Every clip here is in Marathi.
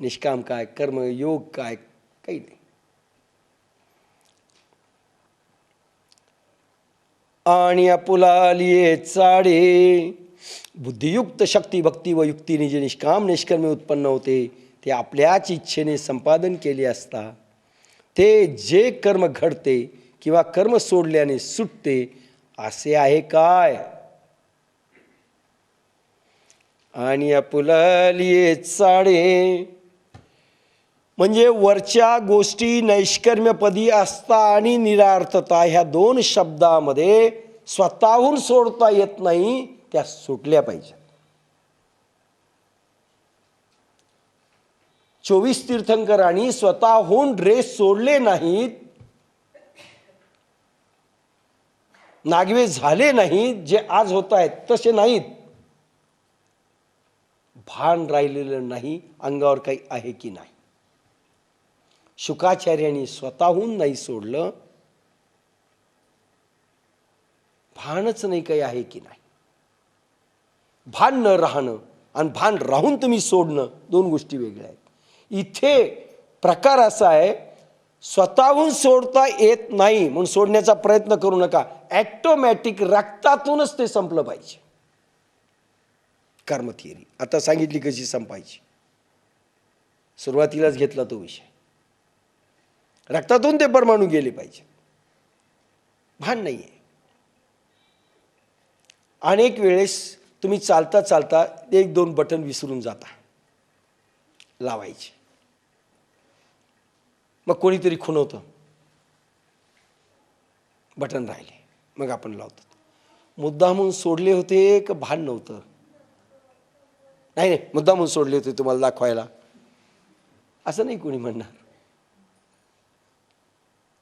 निष्काम काय कर्म योग काय काही नाही. आणि आपुलालिये चाडे बुद्धियुक्त शक्ती भक्ती व युक्तीने जे निष्काम निष्कर्मे उत्पन्न होते ते आपल्याच इच्छेने संपादन केले असता ते जे कर्म घडते किंवा कर्म सोडल्याने सुटते असे आहे काय? आणि आपुलालिये चाडे म्हणजे वरच्या गोष्टी नैष्कर्म्यपदी असता आणि निरार्थता ह्या दोन शब्दामध्ये स्वतःहून सोडता येत नाही त्या सुटल्या पाहिजेत. चोवीस तीर्थंकरांनी स्वतःहून ड्रेस सोडले नाहीत नागवे झाले नाहीत जे आज होत आहेत तसे नाहीत. भान राहिलेलं नाही अंगावर काही आहे की नाही. शुकाचार्यांनी स्वतःहून नाही सोडलं. भानच नाही काही आहे की नाही. भान न राहणं आणि भान राहून तुम्ही सोडणं दोन गोष्टी वेगळ्या आहेत. इथे प्रकार असा आहे स्वतःहून सोडता येत नाही म्हणून सोडण्याचा प्रयत्न करू नका. ॲटोमॅटिक रक्तातूनच ते संपलं पाहिजे. कर्म थिअरी आता सांगितली कशी संपायची. सुरुवातीलाच घेतला तो विषय. रक्तातून ते परमाणू गेले पाहिजे. भान नाही आहे अनेक वेळेस तुम्ही चालता चालता एक दोन बटन विसरून जाता. लावायचे. मग कोणीतरी खुणवतं. बटन राहिले. मग आपण लावतो. मुद्दा म्हणून सोडले होते का भान नव्हतं? नाही नाही. मुद्दा म्हणून सोडले होते तुम्हाला दाखवायला. असं नाही कोणी म्हणणार.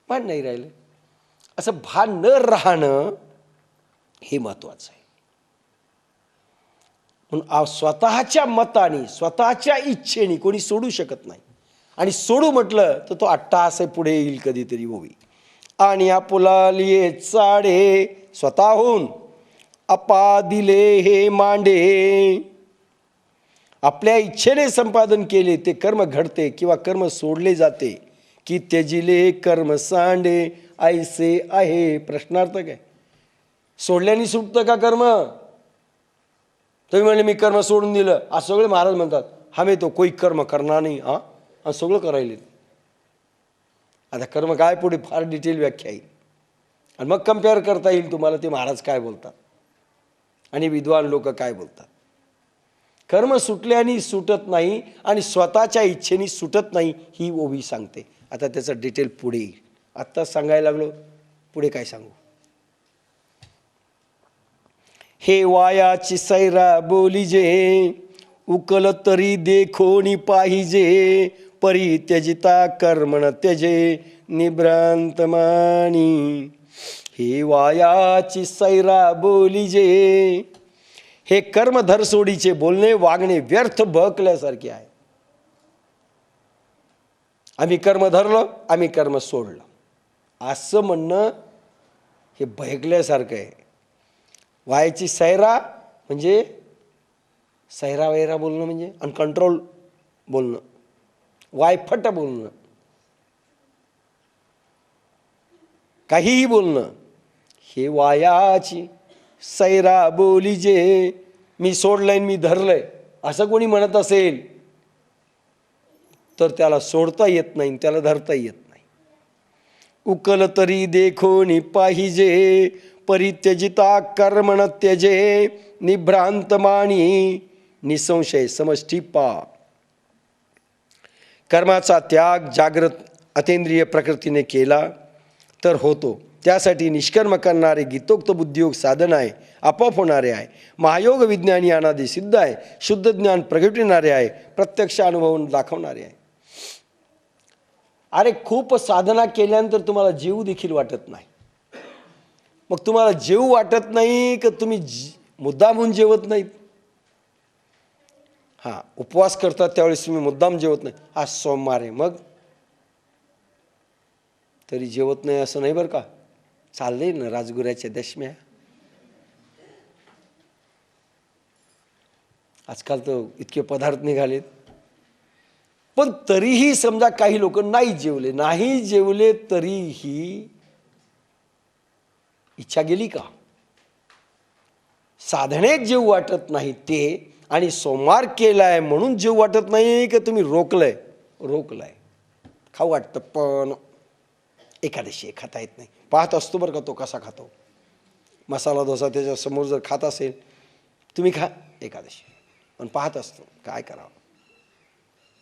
भान नाही राहिलं. असं भान न राहणं हे महत्त्वाचं आहे. म्हणून स्वतःच्या मताने स्वतःच्या इच्छेने कोणी सोडू शकत नाही. आणि सोडू म्हटलं तर तो अट्टास आहे पुढे येईल कधीतरी होवी आणि आपुलालिये चाडे स्वतःहून अपा दिले हे मांडे. आपल्या इच्छेने संपादन केले ते कर्म घडते किंवा कर्म सोडले जाते. की त्यजिले कर्म सांडे ऐसे आहे. प्रश्नार्थक आहे. सोडल्याने सुटतं का कर्म? तुम्ही म्हणले मी कर्म सोडून दिलं. आज सगळे महाराज म्हणतात हमे तो कोई कर्म करणार नाही. हा? आणि सगळं करायले. आता कर्म काय पुढे? फार डिटेल व्याख्या येईल आणि मग कंपेअर करता येईल तुम्हाला ते महाराज काय बोलतात. आणि विद्वान लोक काय बोलतात. कर्म सुटल्याने सुटत नाही आणि स्वतःच्या इच्छेने सुटत नाही ही ओवी सांगते. आता त्याचं डिटेल पुढे येईल. आत्ताच सांगायला लागलो पुढे काय सांगू? हे वायाची सैरा बोलीजे उकल तरी देखोणी पाहिजे परी त्यजिता कर्मण त्यजे निभ्रांत मानी. हे वायाची सैरा बोलीजे हे कर्मधर सोडीचे बोलणे वागणे व्यर्थ भकल्यासारखे आहे. आम्ही कर्म धरलं आम्ही कर्म सोडलं. असं म्हणणं हे बहकल्यासारखं आहे. व्हायची सैरा म्हणजे सैरा वैरा बोलणं म्हणजे अनकंट्रोल बोलणं. वायफट बोलणं. काहीही बोलणं. हे वायाची सैरा बोली जे मी सोडलंय मी धरलंय. असं कोणी म्हणत असेल तर त्याला सोडता येत नाही त्याला धरता येत नाही. उकल तरी देखोनी पाहिजे परित्यजिता कर्मण त्यजे निभ्रांत माणी निसंशय समष्टी पा. कर्माचा त्याग जागृत अतेंद्रिय प्रकृतीने केला तर होतो. त्यासाठी निष्कर्म करणारे गीतोक्त बुद्धियोग साधन आहे आपोआप होणारे आहे. महायोग विज्ञानी अनादी सिद्ध आहे शुद्ध ज्ञान प्रगटिणारे आहे प्रत्यक्ष अनुभवून दाखवणारे आहे. अरे खूप साधना केल्यानंतर तुम्हाला जीव देखील वाटत नाही. मग तुम्हाला जेव वाटत नाही का तुम्ही जी- म्हणून जेवत नाहीत हां उपवास करतात त्यावेळेस तुम्ही मुद्दाम जेवत नाही. आज सोमवार आहे. मग? तरी जेवत नाही असं नाही बरं का? चाललंय ना राजगुऱ्याच्या दशम्या. आजकाल तर इतके पदार्थ निघालेत. पण तरीही समजा काही लोक नाही जेवले नाही जेवले तरीही इच्छा गेली का? साधनेत जेव वाटत नाही ते आणि सोमवार केलाय म्हणून जेव वाटत नाही का तुम्ही रोकलंय रोकलाय खाऊ वाटतं पण एकादशी खाता येत नाही. पाहत असतो बरं का तो कसा खातो. मसाला डोसा त्याच्यासमोर जर खात असेल तुम्ही खा एकादशी पण पाहत असतो काय करावं?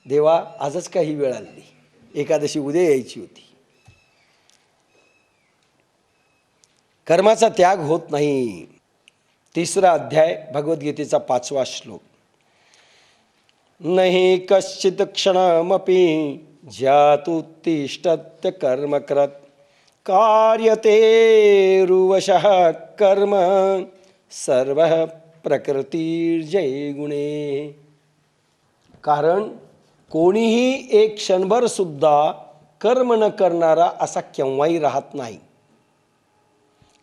देवा आजच काही वेळ आली. एकादशी उद्या यायची होती. कर्माचा त्याग होत नाही. तिसरा अध्याय भगवद्गीतेचा पाचवा श्लोक. नाही कश्चित क्षणमपि ज्यातुत्तिष्ठत्य कर्म करत कार्यते रुवशः कर्म सर्व प्रकृतीर्जय गुणे कारण कोणीही एक क्षणभर सुद्धा कर्म न करणारा असा केव्हाही राहत नाही.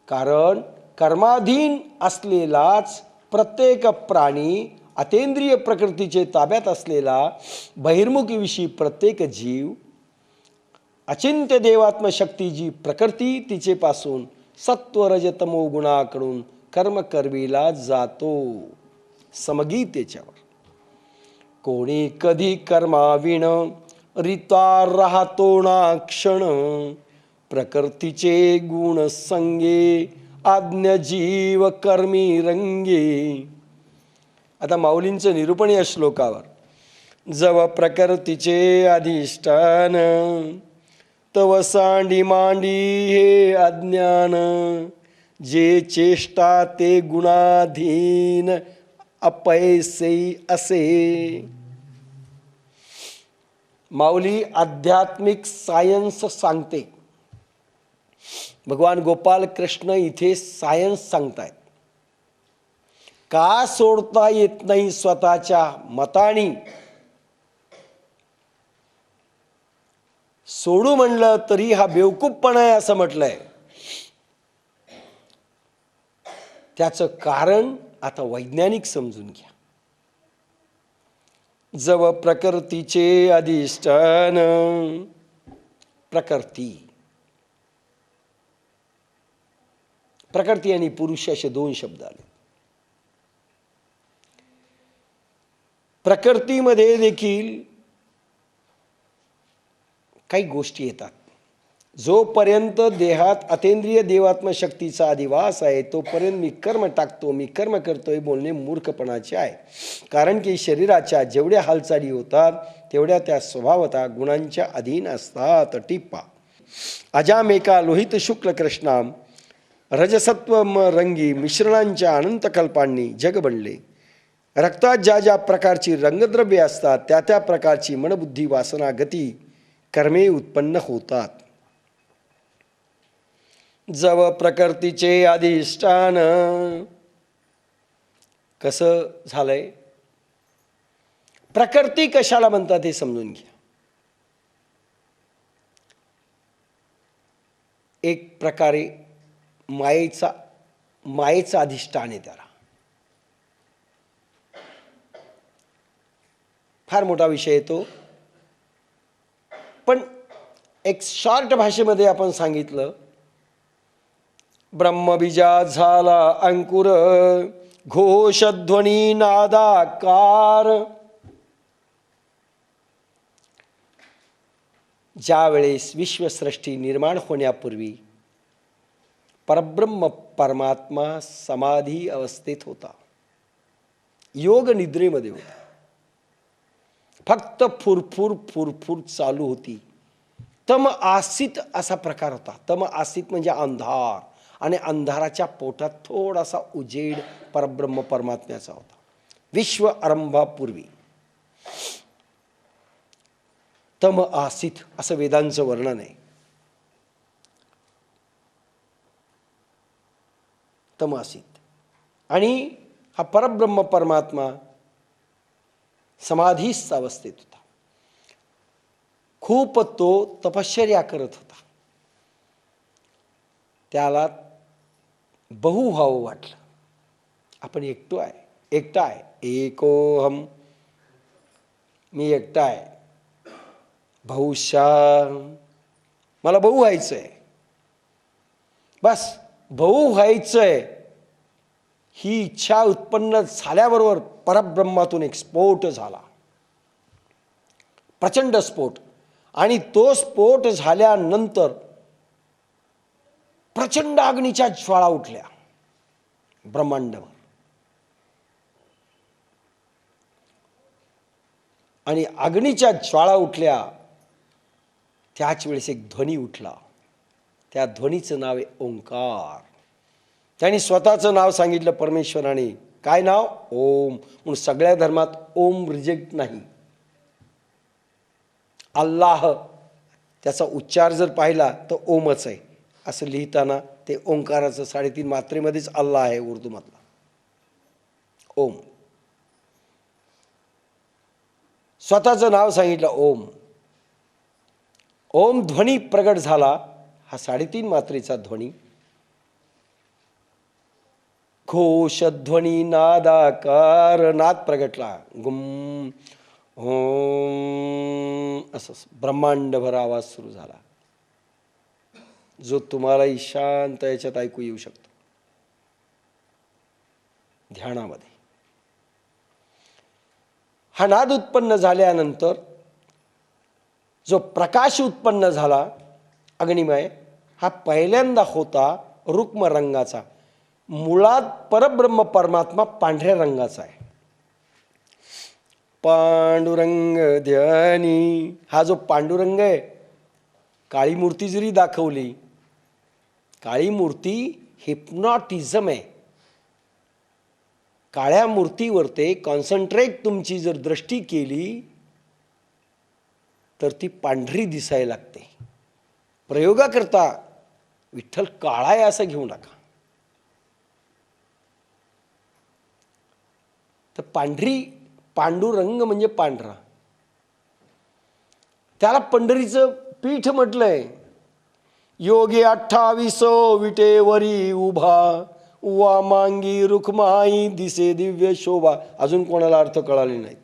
कारण कर्माधीन असलेलाच प्रत्येक प्राणी अतेंद्रिय प्रकृतीचे ताब्यात असलेला बहिर्मुखीविषयी प्रत्येक जीव अचिंत्य देवात्मशक्ती जी प्रकृती तिचेपासून सत्वरजतमो गुणाकडून कर्म करविला जातो. समगीतेच्यावर कोणी कधी कर्माविण रिता राहतो ना क्षण. प्रकृतीचे गुण संगे आज्ञ जीव कर्मी रंगे. आता माऊलींचं निरूपण या श्लोकावर. जव प्रकृतीचे अधिष्ठान तव सांडी मांडी हे अज्ञान. जे चेष्टा ते गुणाधीन अपैसे असे. माऊली आध्यात्मिक सायन्स सांगते. भगवान गोपाल कृष्ण इथे सायन्स सांगतायत. का सोडता येत नाही स्वतःच्या मतानी? सोडू म्हणलं तरी हा बेवकूफपणा आहे असं म्हटलंय. त्याचं कारण आता वैज्ञानिक समजून घ्या. जव प्रकृतीचे अधिष्ठान. प्रकृती. प्रकृती आणि पुरुष असे दोन शब्द आले प्रकृतीमध्ये देखील काही गोष्टी येतात. जोपर्यंत देहात अतेंद्रिय देवात्म शक्तीचा अधिवास आहे तोपर्यंत मी कर्म टाकतो मी कर्म करतो हे बोलणे मूर्खपणाचे आहे. कारण की शरीराच्या जेवढ्या हालचाली होतात तेवढ्या त्या स्वभावता गुणांच्या अधीन असतात. टिप्पा. अजामेका लोहित शुक्ल कृष्णाम रजसत्व म रंगी मिश्रणांच्या अनंत कल्पांनी जग बनले. रक्तात ज्या ज्या प्रकारची रंगद्रव्ये असतात त्या त्या प्रकारची मनबुद्धी वासना गती कर्मे उत्पन्न होतात. जव प्रकृतीचे अधिष्ठान. कसं झालंय? प्रकृती कशाला म्हणतात हे समजून घ्या. एक प्रकारे मायेचा मायेचं अधिष्ठान आहे त्याला. फार मोठा विषय येतो. पण एक शॉर्ट भाषेमध्ये आपण सांगितलं ब्रह्मबीजा झाला अंकुर घोषध्वनी नादाकार. ज्या वेळेस विश्वसृष्टी निर्माण होण्यापूर्वी परब्रह्म परमात्मा समाधी अवस्थेत होता. योग निद्रेमध्ये होता. फक्त फुरफुर फुरफुर चालू होती. तम आसित असा प्रकार होता. तम आसित म्हणजे अंधार. आणि अंधाराच्या पोटात थोडासा उजेड परब्रह्म परमात्म्याचा होता. विश्व आरंभापूर्वी तम आसित असं वेदांचं वर्णन आहे. तम आसित. आणि हा परब्रह्म परमात्मा समाधीस अवस्थेत होता. खूप तो तपश्चर्या करत होता. त्याला बहु व्हावं वाटलं. आपण एकटो आहे. एकटा आहे. एकोहम मी एकटा आहे. भाऊ मला मला भाऊ आहे बस भऊ व्हायचं आहे ही इच्छा उत्पन्न झाल्याबरोबर परब्रह्मातून एक स्फोट झाला. प्रचंड स्फोट. आणि तो स्फोट झाल्यानंतर प्रचंड अग्नीच्या ज्वाळा उठल्या. ब्रह्मांड आणि अग्नीच्या ज्वाळा उठल्या त्याच वेळेस एक ध्वनी उठला. त्या ध्वनीचं नाव आहे ओंकार. त्यांनी स्वतःचं नाव सांगितलं परमेश्वराने. काय नाव? ओम. म्हणून सगळ्या धर्मात ओम रिजेक्ट नाही. अल्लाह त्याचा उच्चार जर पाहिला तर ओमच आहे. असं लिहिताना ते ओंकाराचं साडेतीन मात्रेमध्येच अल्ला आहे उर्दूमधला. ओम. स्वतःचं नाव सांगितलं ओम. ओम ध्वनी प्रगट झाला हा साडेतीन मात्रेचा ध्वनी. घोषध्वनी नादाकार नाद प्रगटला. गुम ओम असं ब्रह्मांडभर आवाज सुरू झाला. जो तुम्हालाही शांत याच्यात ऐकू येऊ शकतो. ध्यानामध्ये. हा नाद उत्पन्न झाल्यानंतर जो प्रकाश उत्पन्न झाला अग्निमय हा पहिल्यांदा होता रुक्म रंगाचा मुळात परब्रह्म परमात्मा पांढऱ्या रंगाचा आहे. पांडुरंग ध्यानी हा जो पांडुरंग आहे काळी मूर्ती जरी दाखवली काळी मूर्ती हिप्नॉटिझम आहे. काळ्या मूर्तीवर ते कॉन्सन्ट्रेट तुमची जर दृष्टी केली तर ती पांढरी दिसायला लागते. प्रयोगाकरता विठ्ठल काळा आहे असं घेऊ नका. तर पांढरी पांडुरंग म्हणजे पांढरा. त्याला पंढरीचं पीठ म्हटलंय. योगी अठ्ठावीसो विटेवरी उभा. वामांगी रुखमाई दिसे दिव्य शोभा. अजून कोणाला अर्थ कळाले नाही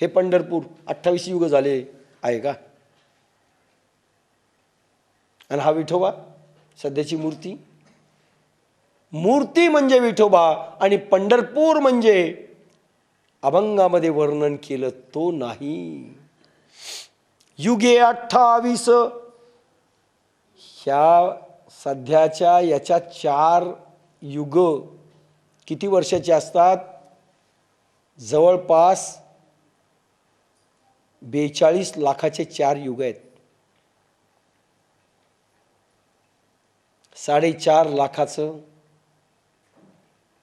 हे पंढरपूर अठ्ठावीस युग झाले आहे का? आणि हा विठोबा सध्याची मूर्ती? मूर्ती म्हणजे विठोबा आणि पंढरपूर म्हणजे अभंगामध्ये वर्णन केलं तो नाही. युगे अठ्ठावीस ह्या सध्याच्या याच्या चार युग किती वर्षाचे असतात? जवळपास बेचाळीस लाखाचे चार युग आहेत. साडेचार लाखाचं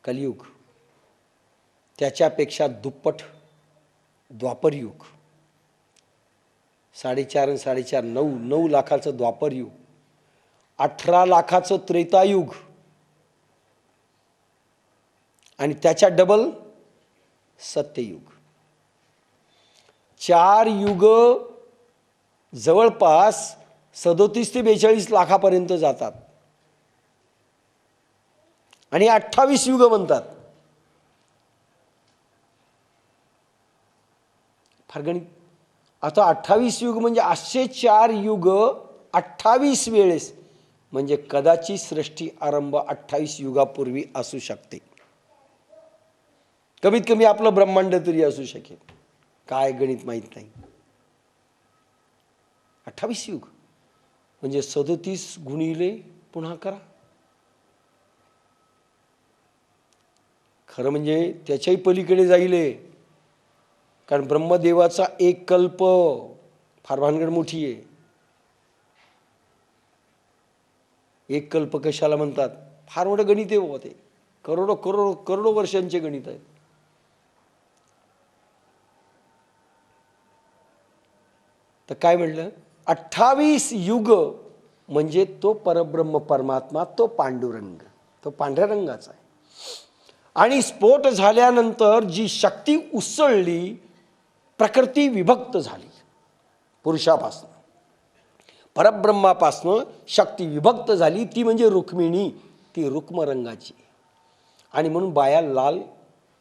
कलियुग. त्याच्यापेक्षा दुप्पट द्वापरयुग साडेचार आणि साडेचार नऊ नऊ लाखाचं द्वापरयुग अठरा लाखाचं त्रेतायुग. आणि त्याच्या डबल सत्ययुग. चार युग जवळपास सदोतीस ते बेचाळीस लाखापर्यंत जातात. आणि अठ्ठावीस युग म्हणतात फार गणित आता अठ्ठावीस युग म्हणजे असे चार युग अठ्ठावीस वेळेस म्हणजे कदाचित सृष्टी आरंभ अठ्ठावीस युगापूर्वी असू शकते. कमीत कमी आपलं ब्रह्मांड तरी असू शकेल. काय गणित माहीत नाही. अठ्ठावीस युग. म्हणजे सदोतीस गुणिले पुन्हा करा. खरं म्हणजे त्याच्याही पलीकडे जाईले. कारण ब्रह्मदेवाचा एक कल्प फार भानगड मोठी आहे. एक कल्प कशाला म्हणतात? फार मोठं गणित आहे बाबा ते. करोडो करोडो करोडो वर्षांचे गणित आहेत. तर काय म्हणलं अठ्ठावीस युग म्हणजे तो परब्रह्म परमात्मा तो पांडुरंग. तो पांढऱ्या रंगाचा आहे. आणि स्फोट झाल्यानंतर जी शक्ती उसळली प्रकृती विभक्त झाली. पुरुषापासून. परब्रह्मापासनं शक्ती विभक्त झाली ती म्हणजे रुक्मिणी ती रुक्मरंगाची. आणि म्हणून बाया लाल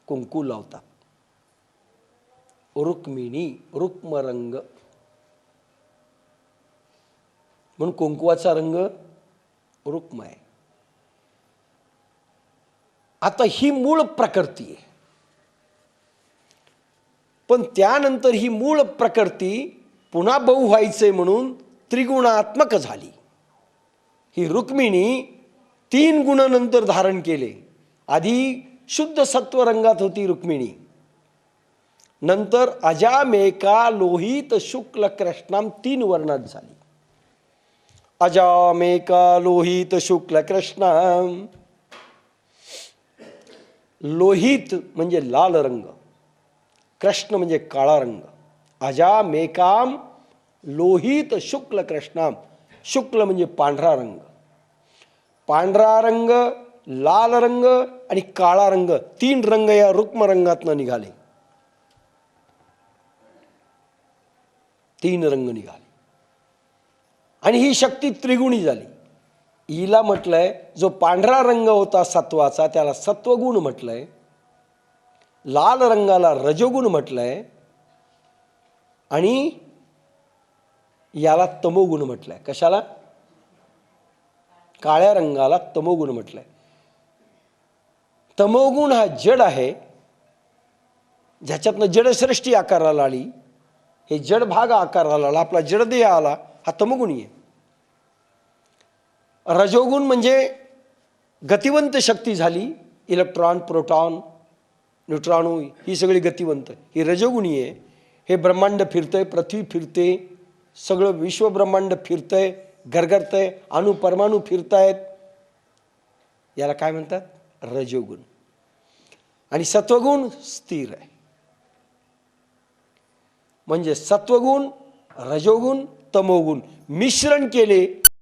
कुंकू लावतात. रुक्मिणी रुक्मरंग. म्हणून कुंकुवाचा रंग रुक्म आहे. आता ही मूळ प्रकृती आहे. पण त्यानंतर ही मूळ प्रकृती पुन्हा बहु व्हायचंय म्हणून त्रिगुणात्मक झाली. ही रुक्मिणी तीन गुणानंतर धारण केले. आधी शुद्ध सत्व रंगात होती रुक्मिणी. नंतर अजामेका लोहित शुक्ल कृष्णाम तीन वर्णात झाली. अजामेका लोहित शुक्ल कृष्णाम. लोहित म्हणजे लाल रंग. कृष्ण म्हणजे काळा रंग. अजामेकाम लोहित शुक्ल कृष्णाम. शुक्ल म्हणजे पांढरा रंग. पांढरा रंग लाल रंग आणि काळा रंग तीन रंग या रुक्म रंगातनं निघाले. तीन रंग निघाले. आणि ही शक्ती त्रिगुणी झाली. हिला म्हटलंय जो पांढरा रंग होता सत्वाचा त्याला सत्वगुण म्हटलंय. लाल रंगाला रजोगुण म्हटलंय. आणि याला तमोगुण म्हटलंय. कशाला? काळ्या रंगाला तमोगुण म्हटलंय. तमोगुण हा जड आहे ज्याच्यातनं जडसृष्टी आकाराला आली हे जड भाग आकाराला आला आपला जडदेह आला हा तमोगुणी आहे. रजोगुण म्हणजे गतिवंत शक्ती झाली इलेक्ट्रॉन प्रोटॉन न्यूट्रॉनो ही सगळी गतिवंत ही रजोगुणी आहे. हे ब्रह्मांड फिरतंय पृथ्वी फिरते सगळं विश्वब्रह्मांड फिरतंय गरगरतंय अणु परमाणू फिरतायत. याला काय म्हणतात? रजोगुण. आणि सत्वगुण स्थिर आहे. म्हणजे सत्वगुण रजोगुण तमोगुण मिश्रण केले